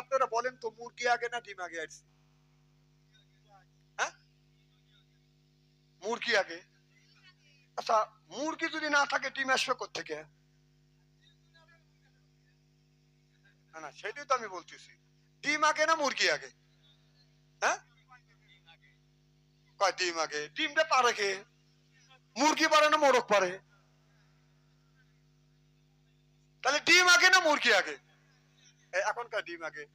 আপনারা বলেন তো, মুরগি আগে না ডিম আগে আসছে হ্যাঁ? মুরগি আগে? আচ্ছা মুরগি যদি না থাকে, ডিম আসবে কোথেকে না না, সেটাই তো আমি বলতেছি। ডিম আগে না মুরগি আগে? হ্যাঁ? ডিম আগে? ডিমটা পারে কে? মুরগি পারে না মোরগ পারে? তাহলে ডিম আগে না মুরগি আগে? এখনকার ডিম আগে।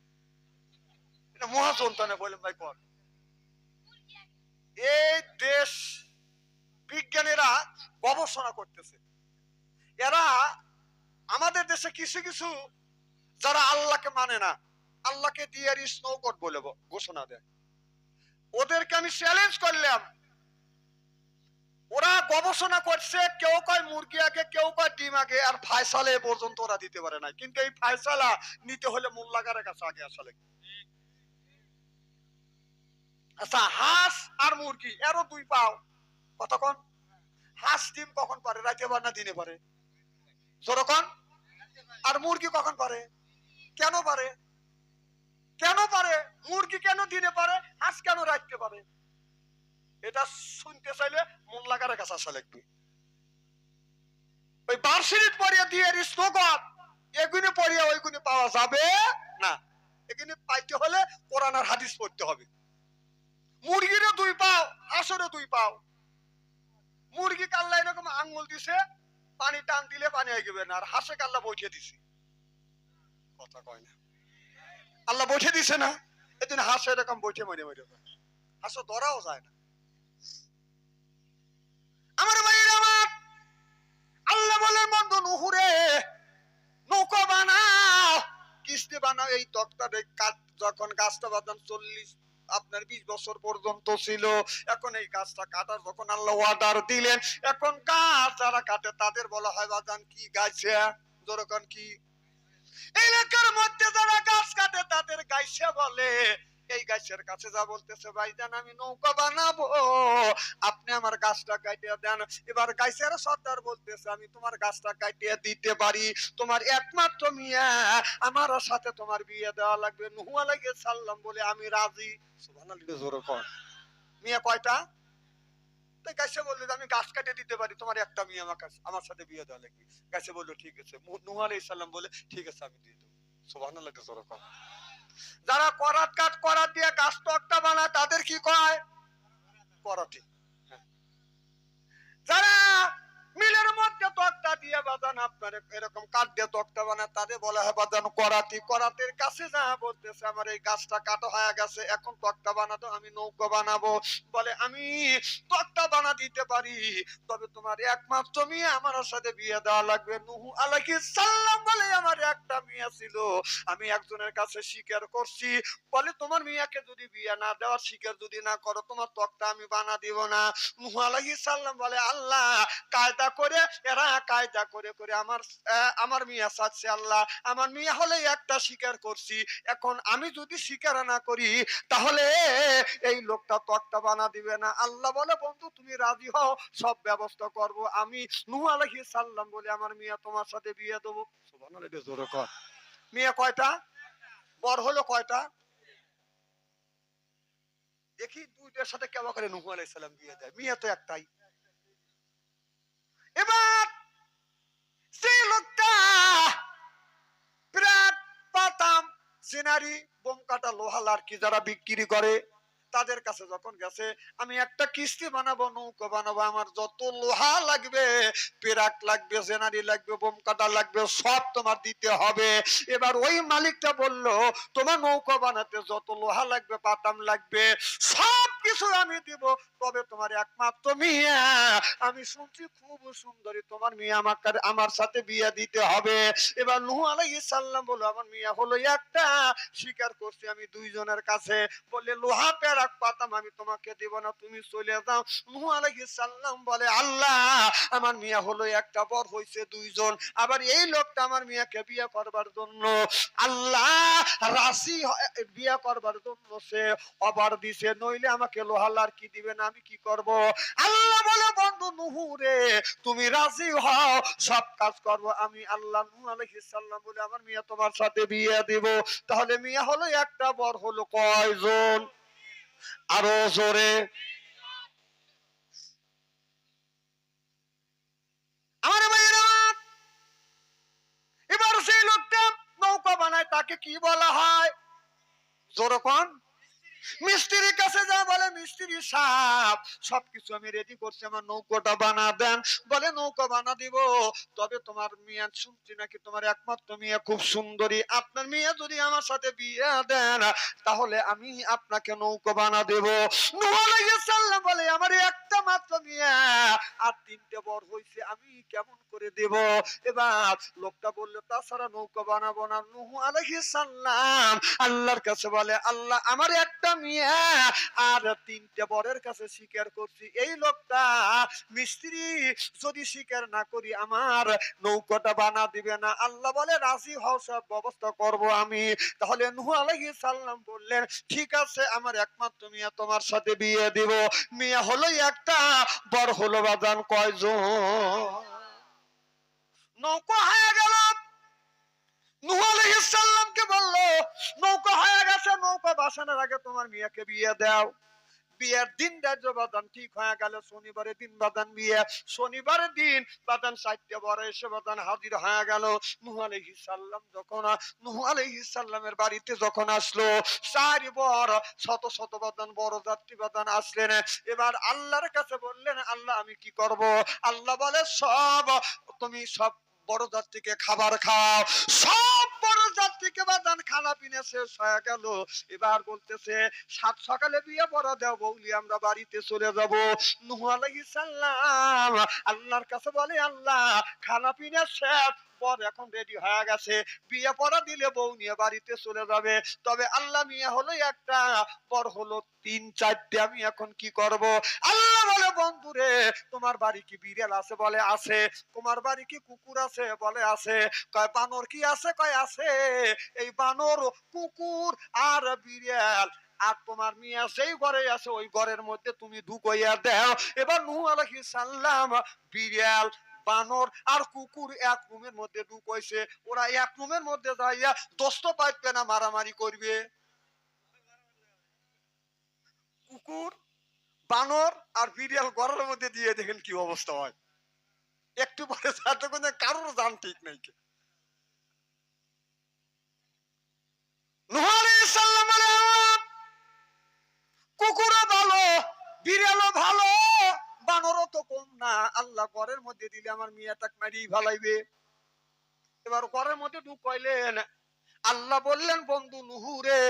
এটা মহাসন্তানে বললেন, ভাই, কর। এই দেশ বিজ্ঞানীরা গবেষণা করতেছে। এরা আমাদের দেশে কিছু কিছু যারা আল্লাহকে মানে না, আল্লাহকে দিয়ে স্নোকট বলে ঘোষণা দেয়। ওদেরকে আমি চ্যালেঞ্জ করলাম। ওরা গবেষণা করছে, কেউ কয় মুরগি আগে, কেউ কয় ডিম আগে, আর ফায়সালা এ পর্যন্ত ওরা দিতে পারে না কিন্তু এই ফায়সালা নিতে হলে মোল্লাগারের কাছে আগে আসলে আচ্ছা হাঁস আর মুরগি, এরও দুই পাও। কতক্ষণ হাঁস ডিম কখন পারে? রাতে পারে না দিনে পারে? যখন আর মুরগি কখন পারে? কেন পারে? কেন পারে? মুরগি কেন দিনে পারে? হাঁস কেন রাখতে পারে? এটা শুনতে চাইলে লাগার কাছে আসা লাগবে। ওই বার্ষিক পরিয়া দিয়ে স্নোকট এগুনি পরিয়া ওইগুনি পাওয়া যাবে না। এগুনি পাইতে হলে কোরআন আর হাদিস পড়তে হবে। মুরগিরও দুই পাও দুই পাও। মুরগি কাল্লা এরকম আঙ্গুল দিছে, পানি টান দিলে পানি আইবে না, আর হাঁসে কাল্লা বসে দিছে। কথা কয় না। আল্লাহ বসে দিছে না, এদিন হাঁস এরকম বসে মরে মরে হাঁস ধরাও যায় না আমার ভাইয়ের আমার নুহুরে নৌকা বানাও। কিস্তি বানাও, এই যখন গাছটা চল্লিশ, আপনার বিশ বছর পর্যন্ত ছিল। এখন এই গাছটা কাটার যখন আল্লাহ অর্ডার দিলেন, এখন গাছ যারা কাটে তাদের বলা হয় বাদান কি গাছে যখন কি? এলাকার মধ্যে যারা গাছ কাটে তাদের গাইছে বলে। এই গাছের কাছে যা বলতেছে ভাইজান আমি নৌকা বানাবো। আপনি আমার গাছটা কাটিয়ে দেন। এবার গাছের সর্দার বলতেছে, আমি তোমার গাছটা কাটিয়ে দিতে পারি। তোমার একমাত্র মিয়া, আমার সাথে তোমার বিয়ে দেওয়া লাগবে। নুহুয়া লাগে সাল্লাম বলে, আমি রাজি। কর মিয়া কয়টা? গাছে বলল, আমি গাছ কাটিয়ে দিতে পারি, তোমার একটা মেয়ে আমার কাছে, আমার সাথে বিয়ে দেওয়া লাগবে। গাছে বলল, ঠিক আছে। নুহ আলাইহিস সালাম বলে, ঠিক আছে, আমি দিয়ে দেবো। সুবহানাল্লাহ জোরে কর যারা করাত কাঠ করাত দিয়ে গাছ তক্তা বানায় তাদের কি কয় করাতে হ্যাঁ। যারা মধ্যে তক্তা দিয়ে বাজান আপনার এরকম কাঠ দিয়ে তক্তা বানায় তাদের বলা, হয় বাজান করাতি, করাতের কাছে যা বলতেছে, আমার এই গাছটা কাটা হয়ে গেছে, এখন তক্তা বানাতো আমি নৌকা বানাবো। বলে, আমি তক্তা বানা দিতে পারি, তবে তোমার একমাত্র মেয়ে আমার সাথে বিয়ে দেওয়া লাগবে। নুহু বলে, আমার একটা মেয়ে ছিল, আমি একজনের কাছে স্বীকার করছি। বলে, তোমার মিয়াকে যদি বিয়ে না দেওয়ার স্বীকার যদি না করো, তোমার তক্তা আমি বানা দিব না। নুহু আলাইহিস সালাম বলে, আল্লাহ কায়দা করে এরা কায়দা করে করে আমার আমার মিয়া আল্লাহ। আমার মিয়া হলে একটা স্বীকার করছি। এখন আমি যদি স্বীকার না করি, তাহলে এই লোকটা বানা দিবে না। আল্লাহ বলে, বন্ধু, তুমি রাজি হও, সব ব্যবস্থা করব। আমি নুহু আলাইহিস সালাম বলে আমার মিয়া তোমার সাথে বিয়ে দেবো। জোরে কর। মিয়া কয়টা? বর হলো কয়টা? দেখি দুইটার সাথে কেমন করে নুহু আলাইহিস সালাম বিয়ে দেয়। মিয়া তো একটাই। এবার সেই লোকটা বিরাট পাতাম সিনারি, বোম যারা বিক্রি করে, তাদের কাছে যখন গেছে, আমি একটা কিস্তি বানাবো, নৌকা বানাবো, আমার যত লোহা লাগবে, পেরাক লাগবে জেনারি লাগবে, বোম কাটা লাগবে, সব তোমার দিতে হবে। এবার ওই মালিকটা বলল, তোমার নৌকা বানাতে যত লোহা লাগবে, পাতাম লাগবে, সব কিছু আমি দিব। তবে তোমার একমাত্র মিয়া। আমি শুনছি খুব সুন্দরী। তোমার মিয়া আমাকে, আমার সাথে বিয়ে দিতে হবে। এবার নুহু আলাইহিস সালাম বলো আমার মিয়া হলো একটা। স্বীকার করছি আমি দুইজনের কাছে। বলে লোহা পেরাক পাতাম, আমি তোমাকে দিব না, তুমি চলে যাও। নুহু আলাইহিস সালাম বলে, আল্লাহ, আমার মিয়া হলো একটা বর, হইছে দুইজন। আবার এই লোকটা আমার মিয়াকে বিয়ে করবার জন্য, আল্লাহ রাশি বিয়ে করবার জন্য সে অবার দিছে। নইলে আমাকে লোহাল্লার কি দিবে না আমি কি করব? আল্লাহ বলে, বন্ধু নুহু রে তুমি রাজি হও, সব কাজ করব। আমি আল্লাহ নূহ আলাইহিস সালাম বলে, আমার মিয়া তোমার সাথে বিয়ে দিব। তাহলে মিয়া হলো একটা বর হলো কয়জন? আরও জোরে। আমার ভাইয়েরা, এবার সেই লোকটা নৌকা বানায়, তাকে কি বলা হয়? জোরকন বলে মিস্ত্রি সাপ সবকিছু আমি রেডি করছি, আমার নৌকাটা বানা দেন। বলে নৌকা বানা দিব। তবে তোমার মিয়া শুনছি নাকি তোমার একমাত্র মিয়া খুব সুন্দরী। আপনার মিয়া যদি আমার সাথে বিয়ে দেন, তাহলে আমি আপনাকে নৌকা বানা দেব। নূহ বলে, আমার একটা মাত্র মিয়া, আর তিনটে বর হইছে, আমি কেমন করে দেব? এবার লোকটা বলল, তাছাড়া নৌকা বানাবো না। নুহু সালাম আল্লাহর কাছে বলে, আল্লাহ, আমার একটা মিয়া, আর তিনটে বরের কাছে স্বীকার করছি, এই লোকটা মিস্ত্রি যদি স্বীকার না করি আমার নৌকাটা বানা দিবে না। আল্লাহ বলে, রাজি হও, সব ব্যবস্থা করব আমি। তাহলে নুহু আলাইহিস সালাম বললেন, ঠিক আছে, আমার একমাত্র মিয়া তোমার সাথে বিয়ে দিব। মিয়া হলো একটা, বর হলো বাজান কয়জন? নৌকা হয়ে গেল। নূহ আলাইহিস সালামকে বলল, নৌকা হয়ে গেছে, নৌকা বাসানোর আগে তোমার মেয়েকে বিয়ে দাও। বিয়ের দিন ধার্য বাদান ঠিক হয়ে গেল, শনিবারের দিন বাদান দিন বাদান সাহিত্য বড়, এসে বাদান হাজির হয়ে গেল। নুহ আলাইহিস সালাম যখন, নুহ আলাইহিস সালামের বাড়িতে যখন আসলো শত শত বাদান, বড় যাত্রী বাদান আসলেন। এবার আল্লাহর কাছে বললেন, আল্লাহ আমি কি করব? আল্লাহ বলে, সব, তুমি সব বড় যাত্রীকে খাবার খাও। সব বড় যাত্রীকে বাদান খানা পিনে শেষ হয়ে গেল। এবার বলতেছে, সাত সকালে বিয়ে পড়া দেও বৌলি, আমরা বাড়িতে চলে যাব। নুহ আলাইহিস আল্লাহর কাছে বলে, আল্লাহ, খানা পিনে শেষ পর এখন রেডি হয়ে গেছে। বিয়ে পড়া দিলে বউ নিয়ে বাড়িতে চলে যাবে। তবে আল্লাহ মিয়া হলো একটা, পর হলো তিন চারটে, আমি এখন কি করব? আল্লাহ বলে, বন্ধুরে, তোমার বাড়ি কি বিড়াল আছে বলে আছে? তোমার বাড়ি কি কুকুর আছে বলে আছে? কয়, বানর কি আছে? কয়, আছে। এই বানর, কুকুর আর বিড়াল। আর তোমার মিয়া যেই ঘরে আছে, ওই ঘরের মধ্যে তুমি ঢুকাইয়া দাও। এবার নূহ আলাইহিস সালাম বিড়াল বানর আর কুকুর এক রুমের মধ্যে ঢুকাইছে। ওরা এক রুমের মধ্যে যাইয়া দোস্ত পাইবে না মারামারি করবে। কুকুর, বানর আর বিড়াল ঘরের মধ্যে দিয়ে দেখেন কি অবস্থা হয়। একটু পরে সাথে কারোর জান ঠিক নাই। কুকুরও ভালো, বিড়ালও ভালো। বানরও তো কম না। আল্লাহ ঘরের মধ্যে দিলে আমার মিয়াটাক মারি ভালাইবে এবার ঘরের মধ্যে ঢুকাইলেন আল্লাহ বললেন, বন্ধু নুহুরে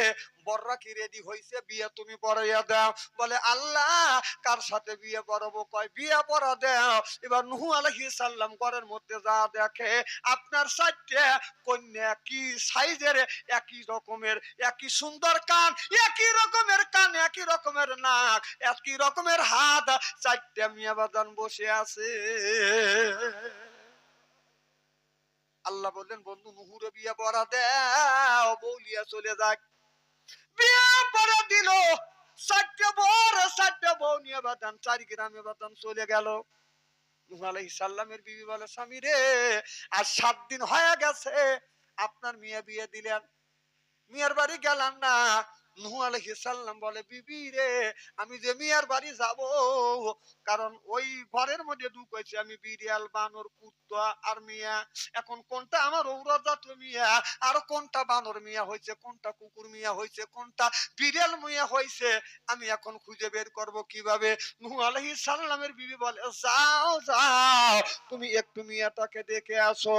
বররা কি রেডি হইছে? বিয়ে তুমি পড়াইয়া দাও। বলে, আল্লাহ, কার সাথে বিয়ে পড়াবো কয়, বিয়ে পড়া দাও। এবার নুহু আলাইহিস সালাম ঘরের মধ্যে যা দেখে, আপনার সাইডে কন্যা কি সাইজের, একই রকমের, একই সুন্দর কান, একই রকমের কান, একই রকমের নাক, একই রকমের হাত, চারটে মিয়া বাদান বসে আছে। আল্লাহ বললেন, বন্ধু, নুহুরে বিয়ে পড়া দেও বৌলিয়া চলে যাক। বিয়ে পড়া দিল, চারটে বউ নিয়ে বাদান চারি গ্রামে বাদান চলে গেল। নুহ বিবি বলে, স্বামী রে, আর সাত দিন হয়ে গেছে, আপনার মেয়ে বিয়ে দিলেন। মিয়ার বাড়ি গেলাম না নুহু বলে, বিবি রে, আমি যে মিয়ার বাড়ি যাব, কারণ ওই ঘরের মধ্যে আমি, বিড়াল, বানর, কুত্তা আর মিয়া। এখন কোনটা আমার মিয়া, আর কোনটা বানর মিয়া হয়েছে, কোনটা কুকুর মিয়া হয়েছে, কোনটা মিয়া হয়েছে, আমি এখন খুঁজে বের করব কীভাবে? নুহু আলাইহিস সালামের বিবি বলে, যাও যাও, তুমি একটু মিয়াটাকে দেখে আসো।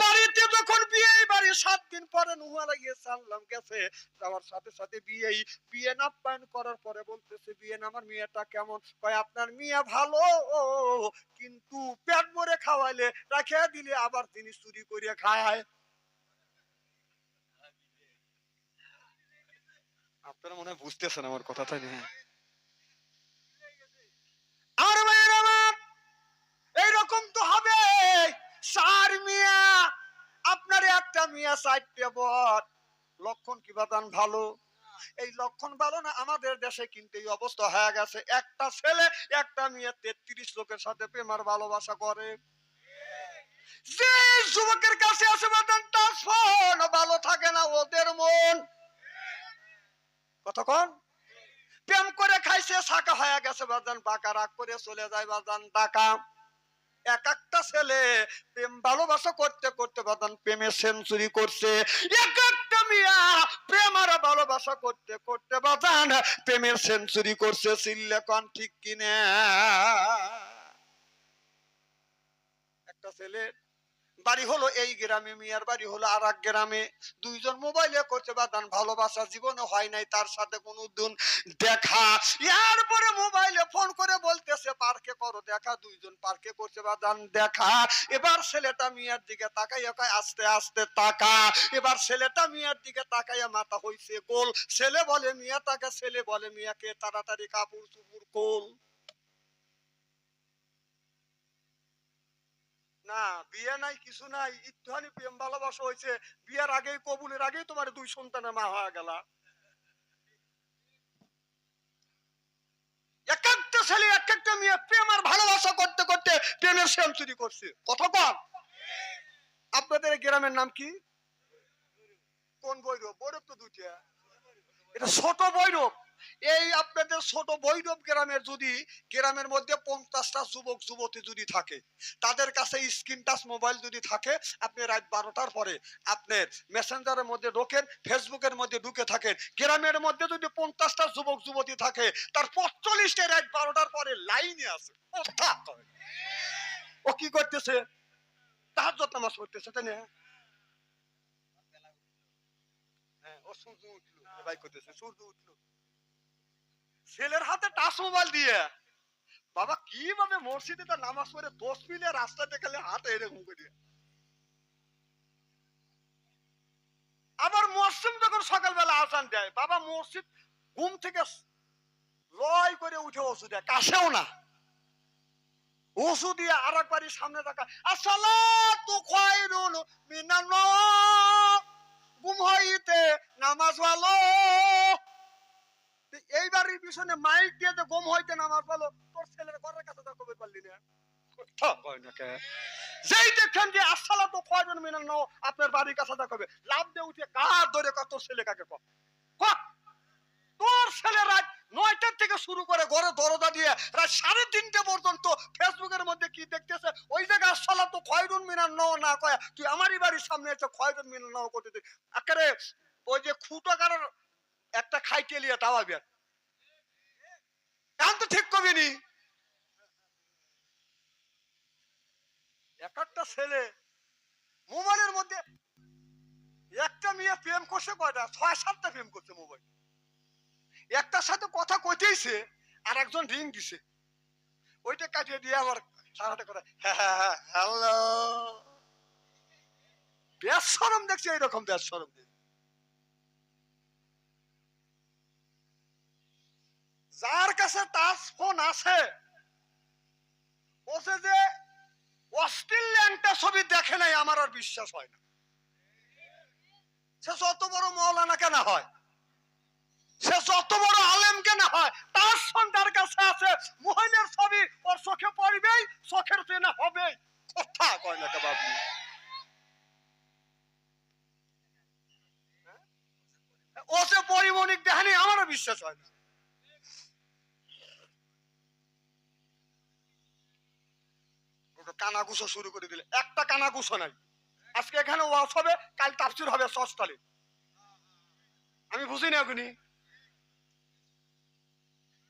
বাড়িতে যখন বিয়ে বাড়ি সাত দিন পরে নুহু আলাইহিস সালাম গেছে, যাওয়ার সাথে সাথে বিয়েই বিয়ে নাপ্যায়ন করার পরে বলতেছে বিয়ে আমার মেয়েটা কেমন? কয় আপনার মেয়ে ভালো কিন্তু পেট ভরে খাওয়াইলে রাখিয়া দিলে আবার তিনি চুরি করিয়া খায়। আপনারা মনে হয় বুঝতেছেন আমার কথাটা নিয়ে আর ভাইয়ের আমার এইরকম তো হবে। সার মিয়া আপনার একটা মিয়া চারটে বট লক্ষণ কি বাদান ভালো? এই লক্ষণ ভালো না, আমাদের দেশে কিন্তু এই অবস্থা হয়ে গেছে। একটা ছেলে, একটা মেয়ে তেত্রিশ লোকের সাথে প্রেমার ভালোবাসা করে। যে যুবকের কাছে আসে তার ফোন ভালো থাকে না ওদের মন। কতক্ষণ? প্রেম করে খাইছে, শাখা হয়ে গেছে, বাজান বাঁকা রাগ করে চলে যায়, বাজান ডাকা। এক একটা ছেলে প্রেম ভালোবাসা করতে করতে বাদান প্রেমে সেঞ্চুরি করছে। এক একটা মিয়া প্রেম আর ভালোবাসা করতে করতে বাদান প্রেমের সেঞ্চুরি করছে। চিল্লে কন ঠিক কিনে? একটা ছেলে, বাড়ি হলো এই গ্রামে, মিয়ার বাড়ি হলো আর এক গ্রামে। দুইজন মোবাইলে করছে বাদান, ভালোবাসা জীবনে হয় নাই, তার সাথে কোনো দিন দেখা। এরপরে মোবাইলে ফোন করে পার্কে করো দেখা, দুইজন পার্কে করছে বাদান দেখা। এবার ছেলেটা মিয়ার দিকে তাকাইয়া কয়, আস্তে আস্তে তাকা। এবার ছেলেটা মিয়ার দিকে তাকাইয়া মাথা হইছে গোল। ছেলে বলে, মিয়া তাকে ছেলে বলে, মিয়াকে তাড়াতাড়ি কাপড় চুপুর কোল না, বিয়ে নাই, কিছু নাই। একটুখানি প্রেম ভালোবাসা হয়েছে বিয়ের আগেই, কবুলের আগেই তোমার দুই সন্তানের মা হয়ে গেল। এক একটা ছেলে এক একটা মেয়ে প্রেম আর ভালোবাসা করতে করতে প্রেমের সেঞ্চুরি করছে। কথা কম আপনাদের গ্রামের নাম কি? কোন বৈরব? বৈরব তো দুইটা। এটা ছোট বৈরব। এই আপনাদের ছোট বৈরব গ্রামের যদি, গ্রামের মধ্যে পঞ্চাশটা যুবক, যুবতী যদি থাকে, তাদের কাছে স্ক্রিন টাচ মোবাইল যদি থাকে, আপনি রাত বারোটার পরে আপনার মেসেঞ্জারের মধ্যে ঢোকেন, ফেসবুকের মধ্যে ঢুকে থাকেন, গ্রামের মধ্যে যদি পঞ্চাশটা যুবক, যুবতী থাকে, তার পঁয়তাল্লিশটা রাত বারোটার পরে লাইনে আছে ও কি করতেছে? তাহার যত নামাজ করতেছে তাই না? হ্যাঁ ও সূর্য উঠল করতেছে, সূর্য উঠল। ছেলের হাতে টাচ মোবাইল দিয়ে। বাবা, কীভাবে মসজিদে তো নামাজ পড়ে দশ মিনিট রাস্তাতে গেলে হাতে এরকম করে দিয়ে আবার মসজিদ যখন সকালবেলা আসান দেয়, বাবা মসজিদ ঘুম থেকে লয় করে উঠে ওষুধ দেয় কাছেও না। ওষুধ দিয়ে আর একবারই সামনে থাকা, আসসালাতু খায়রুন মিনান। নাওম। ঘুম হইতে নামাজ ভালো। তো এইবারের পিছনে মাইক দিয়ে যে গম হইতে নামাজ বলো তোর ছেলের ঘরের কাছে তো কবে পারলি না না? যেই দেখেন যে আসসালা তো কয়জন মিনাল নাও, আপনার বাড়ির কাছে দেখাবে লাভ দিয়ে উঠে গা ধরে কত ছেলে কাকে কম। তোর ছেলে রাত নয়টার থেকে শুরু করে ঘরে দরজা দিয়ে রাত সাড়ে তিনটে পর্যন্ত ফেসবুকের মধ্যে কি দেখতেছে ওই জায়গায় আসসালা তো খয়রুন মিনাল নাও না কয়, তুই আমারই বাড়ির সামনে এসে খয়রুন মিনাল নাও করতে দে একেবারে ওই যে খুঁটো কারোর একটা খাইতে লিয়ে আর এখন তো ঠিক কবি নি এক একটা ছেলে মোবাইলের মধ্যে একটা মেয়ে প্রেম করছে কয়টা? ছয়, সাতটা প্রেম করছে মোবাইল। একটার সাথে কথা কইতেইছে আর একজন রিং দিছে। ওইটা কাটিয়ে দিয়ে আবার সারাটা করে হ্যাঁ হ্যালো। বেশ সরম দেখছি, এইরকম বেশ সরম দেখছি যার কাছে টাচ ফোন আছে। ওসে যে অশ্লীল ল্যাংটা ছবি দেখে নাই, আমার আর বিশ্বাস হয় না। সে যত বড় মৌলানা কেন হয়? সে যত বড় আলেম কেন হয়? তার তার কাছে আছে ছবি ওর চোখে পড়বেই, চোখের চেনা কথা কয় না বাবু ও পরিমণিক দেখানি আমারও বিশ্বাস হয় না। শুরু করে দিলে। একটা নাই। আজকে এখানে হবে, কাল হবে আমি বুঝি না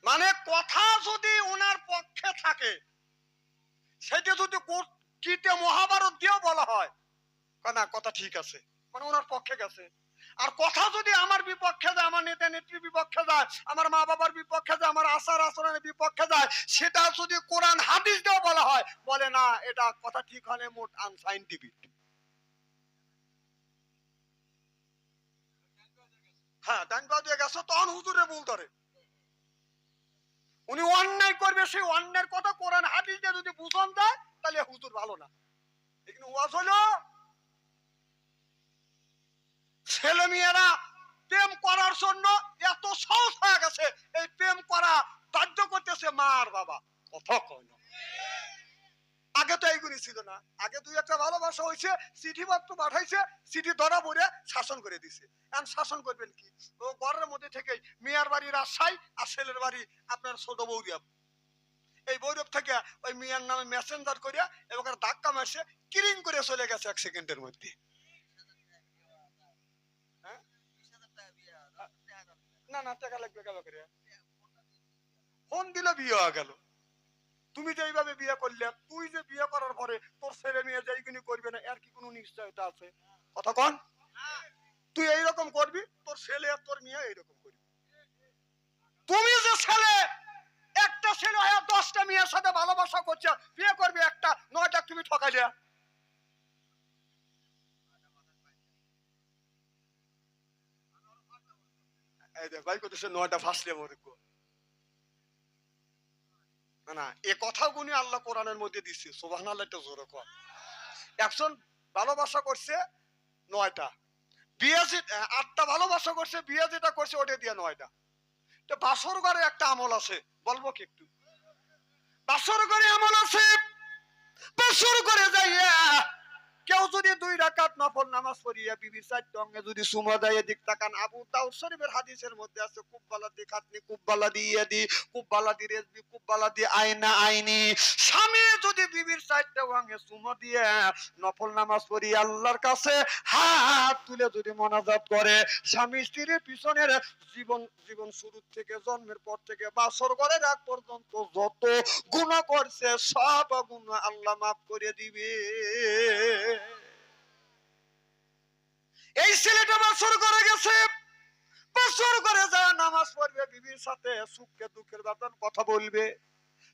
মানে কথা যদি ওনার পক্ষে থাকে, সেটা যদি মহাভারত দিয়েও বলা হয় না, কথা ঠিক আছে। মানে ওনার পক্ষে গেছে। আর কথা যদি আমার বিপক্ষে যায়, আমার নেতা নেত্রীর বিপক্ষে যায়, আমার মা বাবার বিপক্ষে যায়, আমার আচার আচরণের বিপক্ষে যায়, সেটা যদি কোরআন, হাদিস দিয়েও বলা হয়, বলে না, এটা কথা ঠিক হলে মোট আনসাইন্টিফিক হ্যাঁ তখন হুজুরে ধরে। উনি অন্যায় করবে, সেই অন্যায়ের কথা কোরআন, হাদিস দিয়ে যদি বুঝন দেয়, তাহলে হুজুর ভালো না। ছেলে মেয়েরা প্রেম করার জন্য এত সহজ হয়ে গেছে, এই প্রেম করা বাধ্য করতেছে মা আর বাবা। কথা কয় আগে তো এইগুলি ছিল না। আগে দুই একটা ভালোবাসা হয়েছে চিঠি পত্র পাঠাইছে, চিঠি ধরা পড়ে শাসন করে দিছে। এখন শাসন করবেন কি? ও ঘরের মধ্যে থেকে মেয়ার বাড়ি রাজশাহী আর ছেলের বাড়ি আপনার ছোট বৌরিয়া এই বৈরব থেকে ওই মিয়ার নামে মেসেঞ্জার করিয়া এবার ধাক্কা মারছে কিরিং করে চলে গেছে এক সেকেন্ডের মধ্যে। না না, টাকা লাগবে কেন করে। ফোন দিলে বিয়ে হয়ে গেল। তুমি যে এইভাবে বিয়ে করলে, তুই যে বিয়ে করার পরে তোর ছেলে মেয়ে যে এইগুলি করবে না, এর কি কোনো নিশ্চয়তা আছে? কথা কন। তুই এইরকম করবি, তোর ছেলে আর তোর মেয়ে এইরকম করবি। তুমি যে ছেলে, একটা ছেলে হয় দশটা মেয়ের সাথে ভালোবাসা করছে, বিয়ে করবে একটা, নয়টা তুমি ঠকাইলে এই দেখ ভাই করতেছে, নয়টা ফাঁসলে মরে না এ কথাগুনি আল্লাহ কোরআনের মধ্যে দিচ্ছে সোভান আল্লাহ একটা জোরে কর একজন ভালোবাসা করছে নয়টা বিয়ে আটটা ভালোবাসা করছে বিয়ে যেটা করছে, ওটা দিয়ে নয়টা। তো বাসর ঘরে একটা আমল আছে, বলব কি একটু? বাসর ঘরে আমল আছে বাসর ঘরে যাইয়া কেউ যদি দুই রাকাত নফল নামাজ পড়িয়া বিবির চার টঙ্গে যদি সুমা দেয় দিক তাকান, আবু দাউদ শরীফের হাদিসের মধ্যে আছে, কুব্বালা দি খাতনি, কুব্বালা দি কুব্বালা দি রেজবি, কুব্বালা দি আইনা আইনি। স্বামী যদি বিবির চারটা ওয়াঙ্গে সুমা দিয়ে নফল নামাজ পড়ি আল্লাহর কাছে হাত তুলে যদি মনাজাত করে, স্বামী স্ত্রীর পিছনের জীবন জীবন শুরু থেকে জন্মের পর থেকে বাসর করে রাগ পর্যন্ত যত গুণ করছে, সব গুণ আল্লাহ মাফ করে দিবে। এই ছেলেটা বাসর করে গেছে। বাসর করে যায়, নামাজ পড়বে, বিবির সাথে সুখকে দুঃখের বাতন কথা বলবে।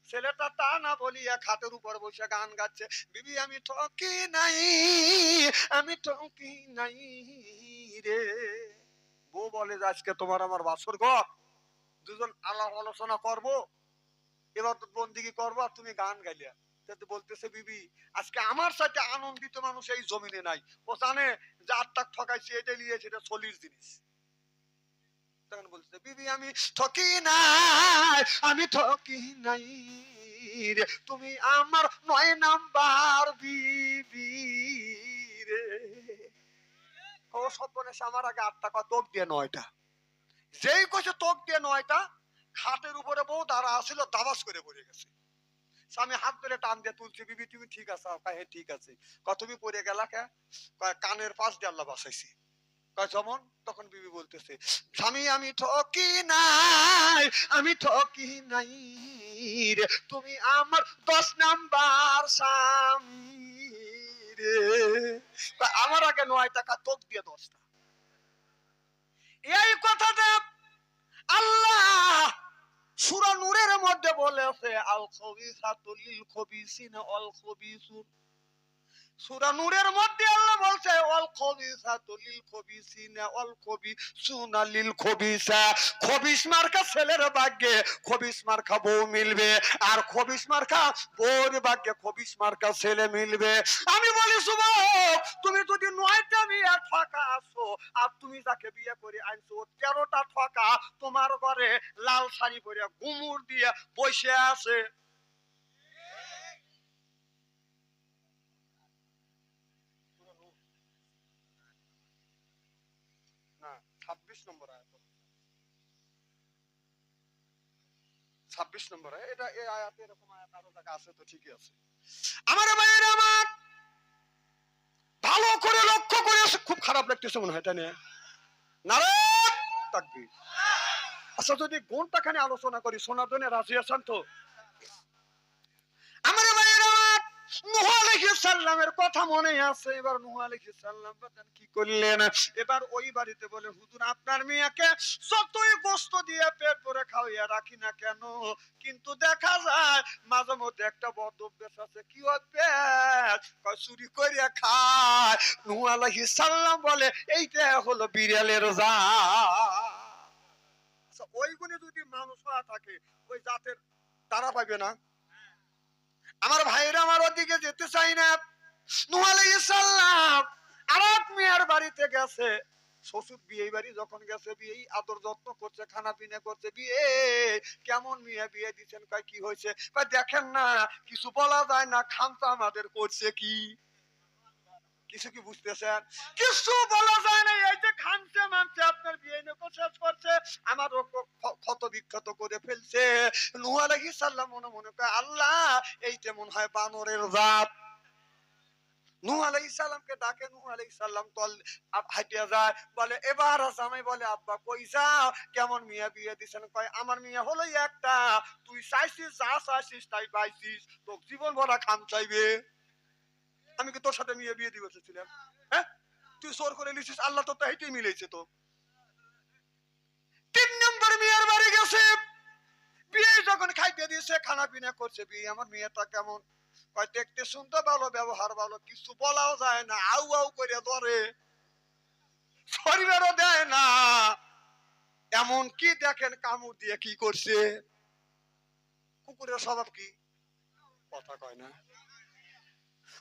ছেলেটা তা না বলিয়া খাটের উপর বসে গান গাচ্ছে, বিবি, আমি ঠকি নাই, আমি ঠকি নাই রে। বউ বলে যে আজকে তোমার আমার বাসর ঘর। দুজন আলাপ আলোচনা করব, এবার তো বন্দিগি করব, আর তুমি গান গাইলিয়া তাতে বলতেছে, বিবি, আজকে আমার সাথে আনন্দিত মানুষ এই জমিনে নাই। ও জানে যে আটটাক ঠকাইছে এটা নিয়েছে এটা চল্লিশ জিনিস। তখন বিবি, আমি ঠকি নাই, আমি ঠকি নাই রে। তুমি আমার নয় নাম্বার বিবি রে। ও আমার আগে দিয়ে নয়টা। যেই কইছে, তোক দিয়ে নয়টা, খাটের উপরে বউ দাঁড়া আসছিল দাবাস করে পড়ে গেছে। স্বামী হাত ধরে টান দিয়ে তুলছে, বিবি, তুমি ঠিক আছে? হ্যাঁ ঠিক আছে। কয়, তুমি পড়ে গেলা কে? কানের পাশ দিয়ে আল্লাহ বাসাইছি যেমন? তখন বিবি বলতেছে, স্বামী, আমি ঠকি নাই, আমি ঠকি নাই রে। তুমি আমার দশ নাম্বার স্বামী রে। আমার আগে নয় টাকা তোক দিয়ে দশটা। এই কথাটা আল্লাহ সূরা নূরের মধ্যে বলেছে আল খবিসাতুল লিল খবিসিন অল খবিসুন সূরা নূরের মধ্যে আল্লাহ বলছে অল খবিসিনা অল খবিসুনা লিল খবিসা। খবিস মার্কা ছেলের ভাগ্যে, খবিস মার্কা বউ মিলবে, আর খবিস মার্কা বউর ভাগ্যে খবিস মার্কা ছেলে মিলবে। আমি বলি যুবক তুমি যদি নয়টা বিয়ে ঠকা আসো আর তুমি যাকে বিয়ে করে আনছো তেরোটা ঠকা তোমার ঘরে লাল শাড়ি পরে গুমুর দিয়ে বসে আছে না ছাব্বিশ নম্বর আয়াত। ছাব্বিশ নম্বর এটা এই এরকম আয়াত আরও আছে তো ঠিকই আছে। আমার আমার ভালো করে লক্ষ্য করে খুব খারাপ লাগতেছে মনে হয় আচ্ছা যদি গুণটা খানে আলোচনা করি, শোনার জন্য রাজি আছেন তো আমার ভাইয়ের আমার কথা মনে আছে। এবার বাদান কি করলেন? এবার ওই বাড়িতে বলে, হুজুর, আপনার যতই গোস্ত দিয়ে পেট ভরে খাওয়াইয়া রাখি না কেন? কিন্তু দেখা যায় মাঝে মধ্যে একটা বদ অভ্যাস আছে। কি অভ্যাস? চুরি করিয়া খায়। নূহ আলাইহিস বলে, এইটা হলো বিড়ালের যা আচ্ছা ওইগুলি যদি মানুষ থাকে, ওই জাতের তারা পাবে না। আমার ভাইরা আমার ওদিকে যেতে চাই না। নূহ আলাইহিস সালাম আরেক মেয়ের বাড়িতে গেছে। শ্বশুর বিয়ে বাড়ি যখন গেছে বিয়ে আদর যত্ন করছে খানা পিনা করছে, বিয়ে। কেমন মেয়ে বিয়ে দিচ্ছেন, কয় কি হয়েছে? দেখেন না, কিছু বলা যায় না খামতা আমাদের করছে কি? কিছু কি বুঝতেছেন? কিছু বলা যায় না। এই যে খামছে মানছে, আপনার বিয়ে নিয়ে শেষ করছে, আমার ক্ষত বিক্ষত করে ফেলছে। নুহ আলাইহিস সালাম মনে মনে কয়, আল্লাহ, এই তেমন হয় বানরের জাত। নূহ ডাকে, নূহ হাঁটিয়া যায়, বলে, এবার জামাই বলে, আব্বা, কই যাও? কেমন মিয়া বিয়ে দিছেন? কয়, আমার মিয়া হলো একটা। তুই চাইছিস, যা চাইছিস, তাই পাইছিস। তোর জীবন ভরা খাম চাইবে। আমি কি তোর সাথে মিয়া বিয়ে দিবে চেয়েছিলাম হ্যাঁ? তুই জোর করে নিছিস আল্লাহ তো তাইটাই মিলেছে তো। তিন নম্বর মিয়ার বাড়ি গেছে। বিয়ে যখন খাইতে দিয়েছে খানা পিনা করছে, বিয়ে। আমার মেয়েটা কেমন? কয়, দেখতে শুনতে ভালো, ব্যবহার ভালো, কিছু বলাও যায় না, আউ আউ করে ধরে। শরীরেরও দেয় না। এমন কি দেখেন, কামড় দিয়ে কি করছে? কুকুরের স্বভাব কি? কথা কয় না।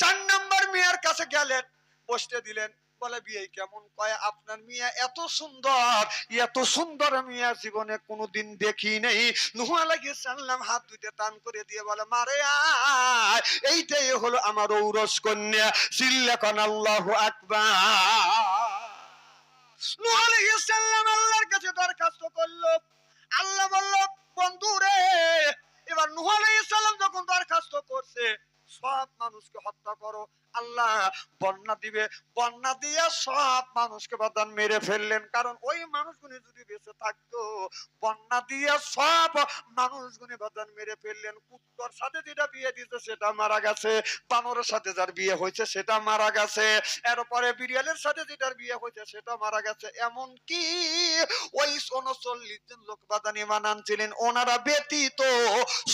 চার নম্বর মেয়ের কাছে গেলেন, বসতে দিলেন, বলে, বিয়ে কেমন কয়? আপনার মিয়া এত সুন্দর এত সুন্দর মিয়া জীবনে কোনোদিন দেখি নেই নুহ আলাইহিস সালাম হাত দুইটা টান করে দিয়ে বলে, মারে এইটাই হলো আমার ঔরস কন্যা সিল্লাকান আল্লাহু আকবার। আল্লাহর কাছে দরখাস্ত করল। আল্লাহ বলল বন্ধু রে এবার নূহ আলাইহিস সালাম যখন দরখাস্ত করছে সব মানুষকে হত্যা করো। আল্লাহ বন্যা দিবে। বন্যা দিয়ে সব মানুষকে বাদান মেরে ফেললেন। কারণ ওই মানুষগুলি যদি বেঁচে থাকতো, বন্যা দিয়ে সব মানুষগুলি বাদান মেরে ফেললেন। কুত্তর সাথে যেটা বিয়ে দিতে সেটা মারা গেছে। বানরের সাথে যার বিয়ে হয়েছে, সেটা মারা গেছে। এরপরে বিড়িয়ালের সাথে যেটার বিয়ে হয়েছে, সেটা মারা গেছে। এমন কি ওই উনচল্লিশ জন লোক বাদান ইমান আনছিলেন। ওনারা ব্যতীত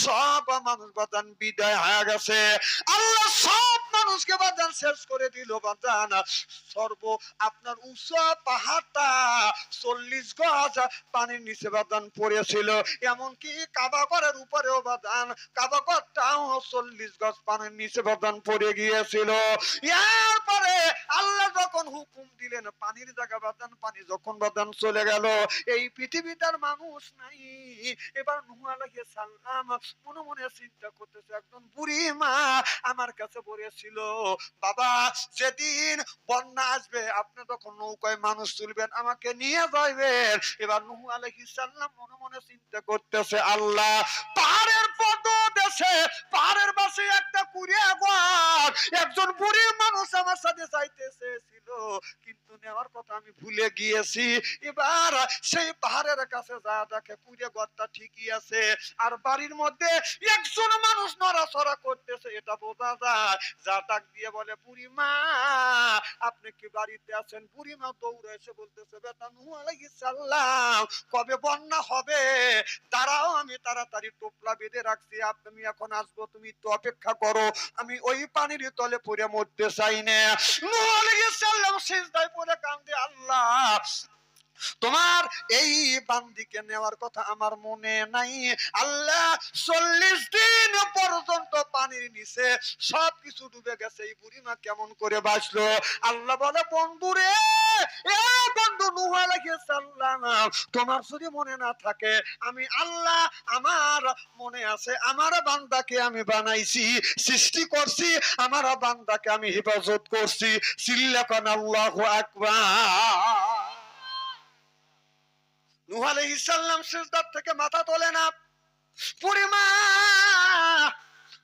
সব মানুষ বাদান বিদায় হয়ে গেছে। আল্লাহ সব মানুষকে বাদান শেষ করে দিল বাদান। সর্ব আপনার উষা পাহাড়টা চল্লিশ গজ পানির নিচে বাদান পড়েছিল। এমনকি কাবাগরের উপরেও বাদান। কাবাগরটাও চল্লিশ গজ পানির নিচে বাদান পড়ে গিয়েছিল। এরপরে আল্লাহ যখন হুকুম দিলেন, পানির জায়গা বাদান, পানি যখন বাদান চলে গেল, এই পৃথিবীটার মানুষ নাই। এবার নুহ লাগিয়ে সালাম মনে মনে চিন্তা করতেছে, একজন বুড়ি মা আমার কাছে বলেছিল বাবা, যেদিন বন্যা আসবে, আপনি তখন নৌকায় মানুষ তুলবেন, আমাকে নিয়ে যাইবেন। এবার নুহু আলাইহিস সালাম মনে মনে চিন্তা করতেছে, আল্লাহ, পাহাড়ের পদ দেশে, পাহাড়ের পাশে একটা কুড়িয়া ঘর, একজন বুড়ি মানুষ আমার সাথে যাইতেছে ছিল কিন্তু নেওয়ার কথা আমি ভুলে গিয়েছি। এবার সেই পাহাড়ের কাছে যা দেখে পুরে ঘরটা ঠিকই আছে, আর বাড়ির মধ্যে একজন মানুষ নড়াচড়া করতেছে, এটা বোঝা যায় যা ডাক দিয়ে বলে বুড়ি মা আপনি কি বাড়িতে আছেন? বুড়ি মা দৌড়ে এসে বলতেছে, বেটা নু আলাইহিস কবে বন্যা হবে? দাঁড়াও, আমি তাড়াতাড়ি টোপলা বেঁধে রাখছি। আপনি এখন আসব, তুমি একটু অপেক্ষা করো। আমি ওই পানির তলে পড়ে মরতে চাই না। নূহ কান্দে আল্লাহ, তোমার এই বান্দিকে নেওয়ার কথা আমার মনে নাই। আল্লাহ, চল্লিশ দিন পর্যন্ত পানির নিচে সব কিছু ডুবে গেছে। এই বুড়িমা কেমন করে বাঁচলো? আল্লাহ বলে বন্ধু রে বন্ধু নুহ সালাম, তোমার যদি মনে না থাকে, আমি আল্লাহ, আমার মনে আছে, আমার বান্দাকে আমি বানাইছি, সৃষ্টি করছি, আমার বান্দাকে আমি হেফাজত করছি। সিল্লাকান আল্লাহু আকবার। নূহ আলাইহিস সালাম সিজদার থেকে মাথা তোলে না। পরিমা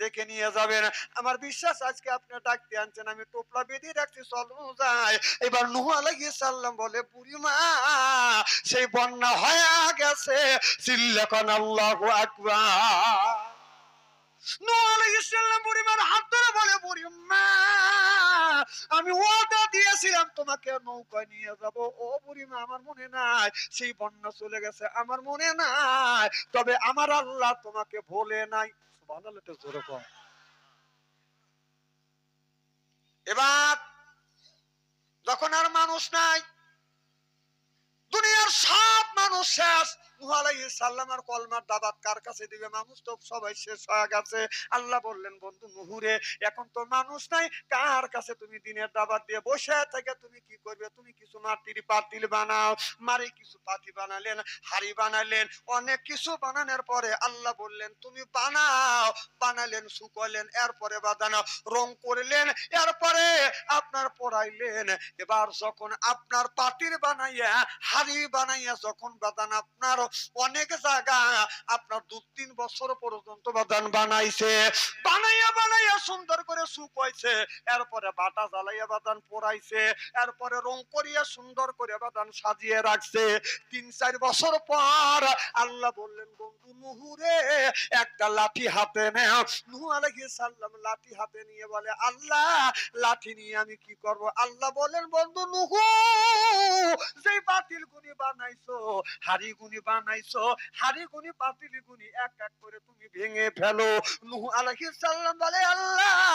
ডেকে নিয়ে যাবেন। আমার বিশ্বাস আজকে আপনি ডাকতে আনছেন, আমি টোপলা বেঁধে রাখছি, চলো যাই। এবার নুহ আলাইহিস সালাম বলে বুড়িমা সেই বন্যা হয়ে গেছে। চিল্লাকন আল্লাহু আকবার। নূহ আলাইহিস সালাম বুড়িমার হাত ধরে বলে বুড়িমা আমি ওয়াদা দিয়েছিলাম তোমাকে নৌকায় নিয়ে যাব। ও বুড়িমা আমার মনে নাই সেই বন্যা চলে গেছে, আমার মনে নাই। তবে আমার আল্লাহ তোমাকে ভোলে নাই। এবার যখন আর মানুষ নাই দুনিয়ার সব মানুষ শেষ সালামের কলমার দাবাত কার কাছে দিবে? মানুষ তো সবাই শেষ হয়ে গেছে। আল্লাহ বললেন, বন্ধু নুহুরে, এখন তো মানুষ নাই। কার কাছে তুমি দিনের দাবাত দিয়ে বসে থেকে তুমি কি করবে? তুমি কিছু মাটির পাতিল বানাও, মারি কিছু পাতি বানালেন, হাড়ি বানালেন, অনেক কিছু বানানোর পরে আল্লাহ বললেন, তুমি বানাও। বানালেন, শুকলেন, এরপরে বাদানো, রং করলেন, এরপরে আপনার পড়াইলেন। এবার যখন আপনার পাতির বানাইয়া, হাড়ি বানাইয়া যখন বাদান আপনার অনেক জায়গা আপনার দু তিন বছর পর্যন্ত বাদান বানাইছে, বানাইয়া বানাইয়া সুন্দর করে শুকাইছে, এরপরে বাটা জ্বালাইয়া বাদান পোড়াইছে, এরপরে রং করিয়া সুন্দর করে বাদান সাজিয়ে রাখছে। তিন চার বছর পর আল্লাহ বললেন, বন্ধু নুহুরে একটা লাঠি হাতে নেও নুহু আলাইহিস সালাম লাঠি হাতে নিয়ে বলে, আল্লাহ, লাঠি নিয়ে আমি কি করব? আল্লাহ বলেন বন্ধু নুহু, যেই বাতিল গুনি বানাইছো হাড়ি গুনি বানাইছো হাড়ি গুনি পাতিলি গুনি, এক এক করে তুমি ভেঙে ফেলো। নুহ আলাইহিস সালাম বলে, আল্লাহ!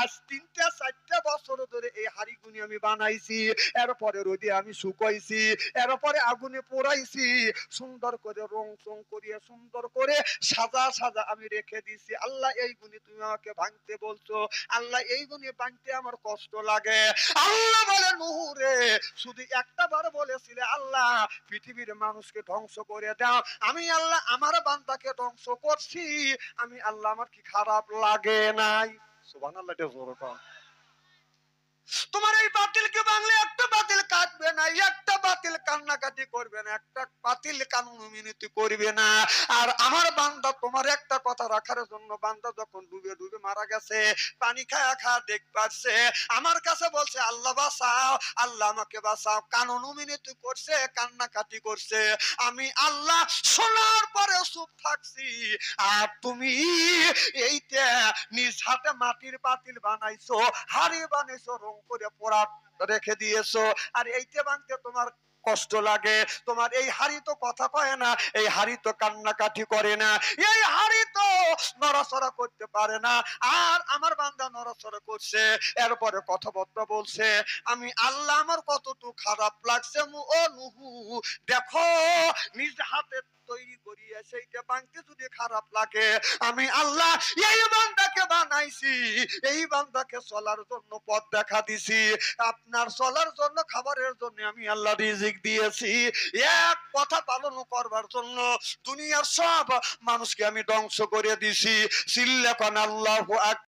আজ তিনটা, চারটা বছর ধরে এই হাড়ি গুনি আমি বানাইছি। এরপরে রোদে আমি শুকাইছি, এরপরে আগুনে পোড়াইছি। সুন্দর করে রং চং করিয়ে সুন্দর করে সাজা সাজা আমি রেখে দিছি। আল্লাহ, এই গুণে তুমি আমাকে ভাঙতে বলছো। আল্লাহ, এই গুণে ভাঙতে আমার কষ্ট লাগে। আল্লাহ বলে নুহুরে শুধু একটা বার বলেছিলে, আল্লাহ, পৃথিবীর মানুষকে ধ্বংস করে দাও। আমি আল্লাহ, আমার বান্দাকে ধ্বংস করছি। আমি আল্লাহ, আমার কি খারাপ লাগে নাই? সুবহানাল্লাহ এটা জোরে কও। তোমার এই বাতিলকে বাংলে একটা বাতিল কাটবে না? একটা বাতিল কান্নাকাটি করবে না, একটা বাতিল কানুন মিনতি করবে না। আর আমার বান্দা, তোমার একটা কথা রাখার জন্য বান্দা যখন ডুবে ডুবে মারা গেছে, পানি খায়া খা দেখ পারছে। আমার কাছে বলছে, আল্লাহ বাঁচাও, আল্লাহ আমাকে বাঁচাও। কানুন মিনতি করছে, কান্নাকাটি করছে। আমি আল্লাহ শোনার পরে চুপ থাকছি। আর তুমি এইটা নিজ হাতে মাটির বাতিল বানাইছো, হাড়ি বানাইছো, রং করে পোড়া রেখে দিয়েছ। আর এইটা ভাঙতে তোমার কষ্ট লাগে। তোমার এই হাড়ি তো কথা কয় না, এই হাড়ি তো কান্নাকাটি করে না। এই হাড়ি তো নড়াচড়া করতে পারে না। আর আমার বান্দা নড়াচড়া করছে, এরপরে কথাবার্তা বলছে, আমি আল্লাহ আমার কতটুকু খারাপ লাগছে ও নুহু। দেখো, নিজ হাতে তৈরি যদি খারাপ লাগে, আমি আল্লাহ এই বান্দাকে বানাইছি। এই বান্দাকে চলার জন্য পথ দেখা দিছি। আপনার চলার জন্য, খাবারের জন্য আমি আল্লাহ রিজিক দিয়েছি। এক কথা পালন করবার জন্য দুনিয়ার সব মানুষকে আমি ধ্বংস করে দিছি। সিল্লাকান আল্লাহু